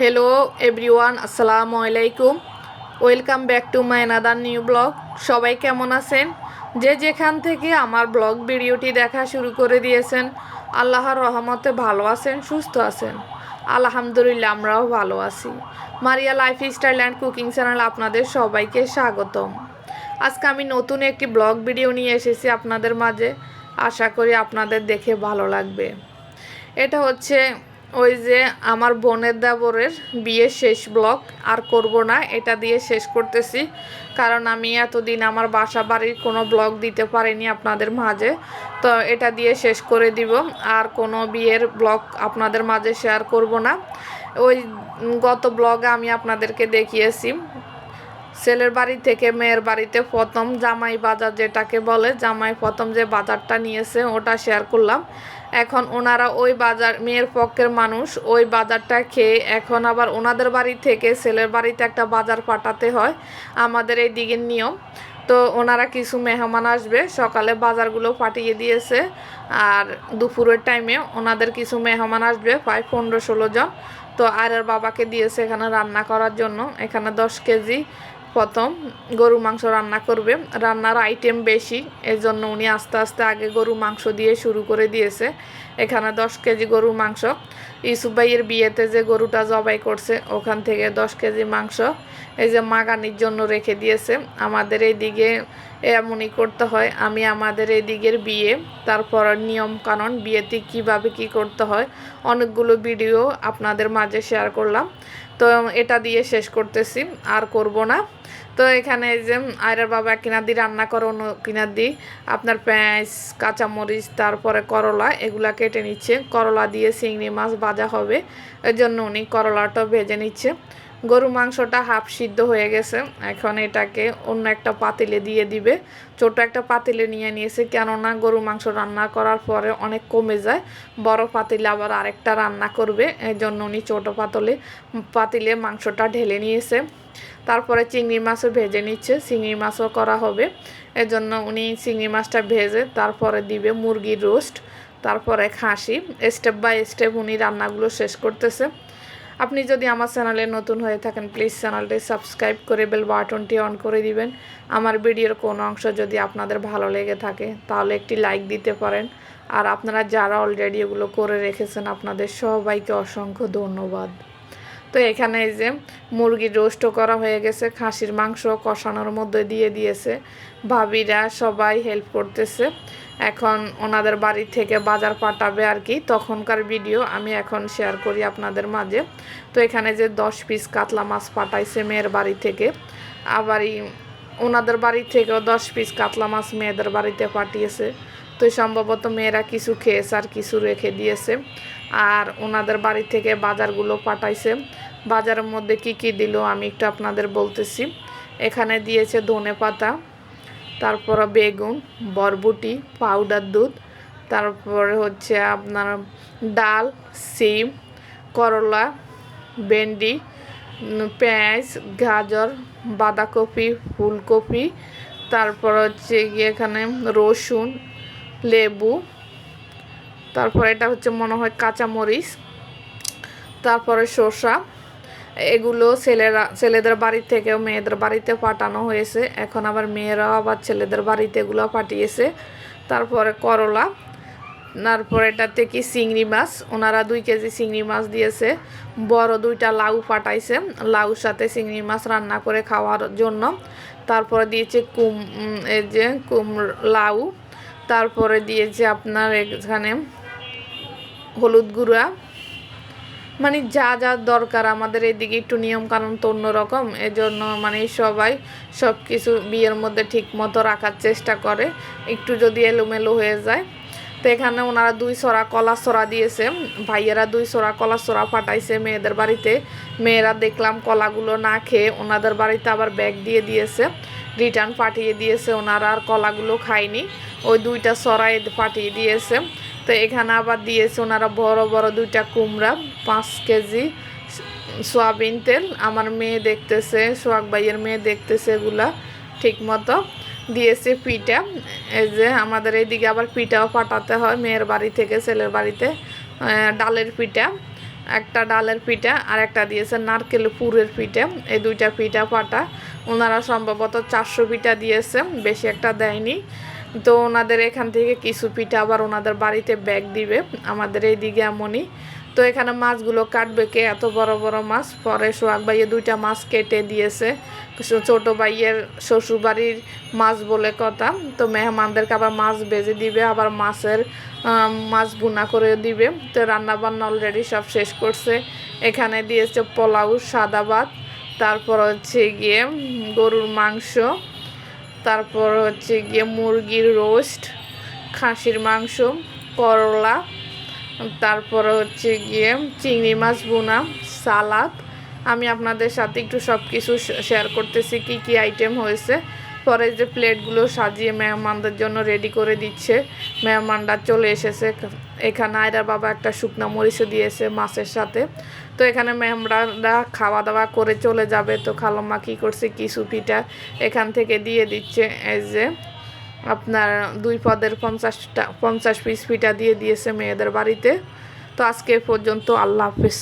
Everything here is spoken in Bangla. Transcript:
হ্যালো এভরিওয়ান আসসালামু আলাইকুম welcome back to my another new blog সবাই কেমন আছেন? যে যেখান থেকে আমার ব্লগ ভিডিওটি দেখা শুরু করে দিয়েছেন, আল্লাহর রহমতে ভালো আছেন, সুস্থ আছেন। আলহামদুলিল্লাহ, আমরাও ভালো আছি। Maria lifestyle and cooking channel আপনাদের সবাইকে স্বাগতম। আজকে আমি নতুন একটি ব্লগ ভিডিও নিয়ে এসেছি আপনাদের মাঝে। আশা করি আপনাদের দেখে ভালো লাগবে। এটা হচ্ছে ওই যে আমার বোনের দেবরের বিয়ের শেষ ব্লগ, আর করব না, এটা দিয়ে শেষ করতেছি। কারণ আমি এতদিন আমার বাসা বাড়ির কোনো ব্লগ দিতে পারিনি আপনাদের মাঝে, তো এটা দিয়ে শেষ করে দিব। আর কোনো বিয়ের ব্লগ আপনাদের মাঝে শেয়ার করব না। ওই গত ব্লগে আমি আপনাদেরকে দেখিয়েছি, ছেলের বাড়ি থেকে মেয়ের বাড়িতে প্রথম জামাই বাজার যেটাকে বলে, জামাই প্রথম যে বাজারটা নিয়েছে, ওটা শেয়ার করলাম। এখন ওনারা ওই বাজার, মেয়ের পক্ষের মানুষ, ওই বাজারটা খেয়ে এখন আবার ওনাদের বাড়ি থেকে ছেলের বাড়িতে একটা বাজার পাঠাতে হয়, আমাদের এই দিকের নিয়ম। তো ওনারা কিছু মেহমান আসবে, সকালে বাজারগুলো পাঠিয়ে দিয়েছে, আর দুপুরের টাইমে ওনাদের কিছু মেহমান আসবে, প্রায় পনেরো ষোলো জন। তো আরের বাবাকে দিয়েছে এখানে রান্না করার জন্য, এখানে দশ কেজি প্রথম গরু মাংস রান্না করবে। রান্নার আইটেম বেশি এর জন্য উনি আস্তে আস্তে আগে গরু মাংস দিয়ে শুরু করে দিয়েছে। এখানে দশ কেজি গরু মাংস। ইসুফ ভাইয়ের বিয়েতে যে গরুটা জবাই করছে, ওখান থেকে দশ কেজি মাংস এই যে মাগানির জন্য রেখে দিয়েছে। আমাদের এই দিকে এমনই করতে হয়। আমি আমাদের এদিকের বিয়ে, তারপর নিয়ম কানুন বিয়েতে কীভাবে কি করতে হয়, অনেকগুলো ভিডিও আপনাদের মাঝে শেয়ার করলাম। তো এটা দিয়ে শেষ করতেছি, আর করব না। তো এখানে যে আয়রার বাবা কিনা দিয়ে রান্না করো কিনা দিই আপনার পেঁয়াজ, কাঁচামরিচ, তারপরে করলা, এগুলা কেটে নিচ্ছে। করলা দিয়ে চিংড়ি মাছ ভাজা হবে। এর জন্য উনি করলাটা ভেজে নিচ্ছে। গরু মাংসটা হাফ সিদ্ধ হয়ে গেছে। এখন এটাকে অন্য একটা পাতিলে দিয়ে দিবে। ছোট একটা পাতিলে নিয়ে নিয়েছে, কেননা গরু মাংস রান্না করার পরে অনেক কমে যায়। বড় পাতিলে আবার আরেকটা রান্না করবে এই জন্য উনি ছোটো পাতলে, পাতিলে মাংসটা ঢেলে নিয়েছে। তারপরে চিংড়ি মাছও ভেজে নিচ্ছে, চিংড়ি মাছও করা হবে। এজন্য উনি চিংড়ি মাছটা ভেজে তারপরে দিবে মুরগির রোস্ট, তারপরে খাসি। স্টেপ বাই স্টেপ উনি রান্নাগুলো শেষ করতেছে। আপনি যদি আমার চ্যানেলে নতুন হয়ে থাকেন প্লিজ চ্যানেলটি সাবস্ক্রাইব করে বেল বাটনটি অন করে দিবেন। আমার ভিডিওর কোনো অংশ যদি আপনাদের ভালো লেগে থাকে, তাহলে একটি লাইক দিতে পারেন। আর আপনারা যারা অলরেডি এগুলো করে রেখেছেন, আপনাদের সবাইকে অসংখ্য ধন্যবাদ। তো এখানে এই যে মুরগির রোস্টও করা হয়ে গেছে, খাসির মাংস কষানোর মধ্যে দিয়ে দিয়েছে। ভাবিরা সবাই হেল্প করতেছে। এখন ওনাদের বাড়ি থেকে বাজার পাঠাবে আর কি। তখনকার ভিডিও আমি এখন শেয়ার করি আপনাদের মাঝে। তো এখানে যে দশ পিস কাতলা মাছ পাঠাইছে মেয়ের বাড়ি থেকে। আবারই ওনাদের বাড়ি থেকেও দশ পিস কাতলা মাছ মেয়েদের বাড়িতে পাঠিয়েছে। তো সম্ভবত মেয়েরা কিছু খেয়েছে আর কিছু রেখে দিয়েছে। আর ওনাদের বাড়ি থেকে বাজারগুলো পাঠাইছে। বাজারের মধ্যে কি কি দিল আমি একটু আপনাদের বলতেছি। এখানে দিয়েছে ধনে পাতা, তারপরে বেগুন, বরবটি, পাউডার দুধ, তারপরে হচ্ছে আপনার ডাল, সিম, করলা, ভেন্ডি পেঁয়াজ, গাজর, বাঁধাকপি, ফুলকপি, তারপর হচ্ছে গিয়ে এখানে রসুন লেবু, তারপর এটা হচ্ছে মনে হয় কাঁচামরিচ, তারপরে শসা এগুলো ছেলেরা, ছেলেদের বাড়ি থেকেও মেয়েদের বাড়িতে পাঠানো হয়েছে। এখন আবার মেয়েরাও আবার ছেলেদের বাড়িতে এগুলো পাঠিয়েছে। তারপরে করলা, তারপর এটাতে কি চিংড়ি মাছ, ওনারা দুই কেজি চিংড়ি মাছ দিয়েছে। বড় দুইটা লাউ পাঠাইছে লাউ সাথে চিংড়ি মাছ রান্না করে খাওয়ার জন্য। তারপরে দিয়েছে কুম এই যে কুম, লাউ তারপরে দিয়েছে আপনার এখানে হলুদ গুঁড়া। মানে যা যা দরকার আমাদের এদিকে একটু নিয়ম কানুন তো অন্যরকম, এজন্য মানে সবাই সব কিছু বিয়ের মধ্যে ঠিক মতো রাখার চেষ্টা করে, একটু যদি এলোমেলো হয়ে যায়। তো এখানে ওনারা দুই সরা কলা সরা দিয়েছে, ভাইয়েরা দুই সরা কলা সরা ফাটাইছে মেয়েদের বাড়িতে। মেয়েরা দেখলাম কলাগুলো না খেয়ে ওনাদের বাড়িতে আবার ব্যাগ দিয়ে দিয়েছে। রিটার্ন পাঠিয়ে দিয়েছে, ওনারা আর কলাগুলো খায়নি। ওই দুইটা সরাই পাঠিয়ে দিয়েছে। তো এখানে আবার দিয়েছে ওনারা বড় বড় দুইটা কুমড়া, পাঁচ কেজি সয়াবিন তেল। আমার মেয়ে দেখতেছে, সোহাগ ভাইয়ের মেয়ে দেখতেছে এগুলা ঠিক মতো দিয়েছে পিঠা। এই যে আমাদের এইদিকে আবার পিঠাও পাঠাতে হয়, মেয়ের বাড়ি থেকে, ছেলের বাড়িতে ডালের পিঠা। একটা ডালের পিঠা আর একটা দিয়েছে নারকেল পুরের পিঠা। এই দুইটা পিঠা পাটা। ওনারা সম্ভবত চারশো পিঠা দিয়েছে, বেশি একটা দেয়নি। তো ওনাদের এখান থেকে কিছু পিঠা আবার ওনাদের বাড়িতে ব্যাগ দিবে। আমাদের এইদিকে এমনই। তো এখানে মাছগুলো কাটবে কে? এত বড় বড় মাছ। পরে সোহাগ ভাইয়ে দুইটা মাছ কেটে দিয়েছে। ছোট ভাইয়ের শ্বশুর বাড়ির মাছ বলে কথা। তো মেহমানদেরকে আবার মাছ বেজে দিবে, আবার মাছের মাছ বুনা করে দিবে। তো রান্না বান্না অলরেডি সব শেষ করছে। এখানে দিয়েছে পোলাও, সাদা ভাত, তারপর হচ্ছে গিয়ে গরুর মাংস, তারপর হচ্ছে গিয়ে মুরগির রোস্ট, খাসির মাংস, করলা তারপরে হচ্ছে গিয়ে চিংড়ি মাছ বোনা সালাদ। আমি আপনাদের সাথে একটু সব কিছু শেয়ার করতেছি, কি কি আইটেম হয়েছে। পরে যে প্লেটগুলো সাজিয়ে মেহমানদের জন্য রেডি করে দিচ্ছে, মেহমানরা চলে এসেছে। এখানে আয়রা বাবা একটা শুকনা মরিচও দিয়েছে মাছের সাথে। তো এখানে মেহমানরা খাওয়া দাওয়া করে চলে যাবে। তো খালাম্মা কী করছে, কিছু পিঠা এখান থেকে দিয়ে দিচ্ছে। এই যে আপনার দুই পদের পঞ্চাশটা, পঞ্চাশ পিস পিঠা দিয়ে দিয়েছে মেয়েদের বাড়িতে। তো আজকে পর্যন্ত আল্লাহ হাফিজ।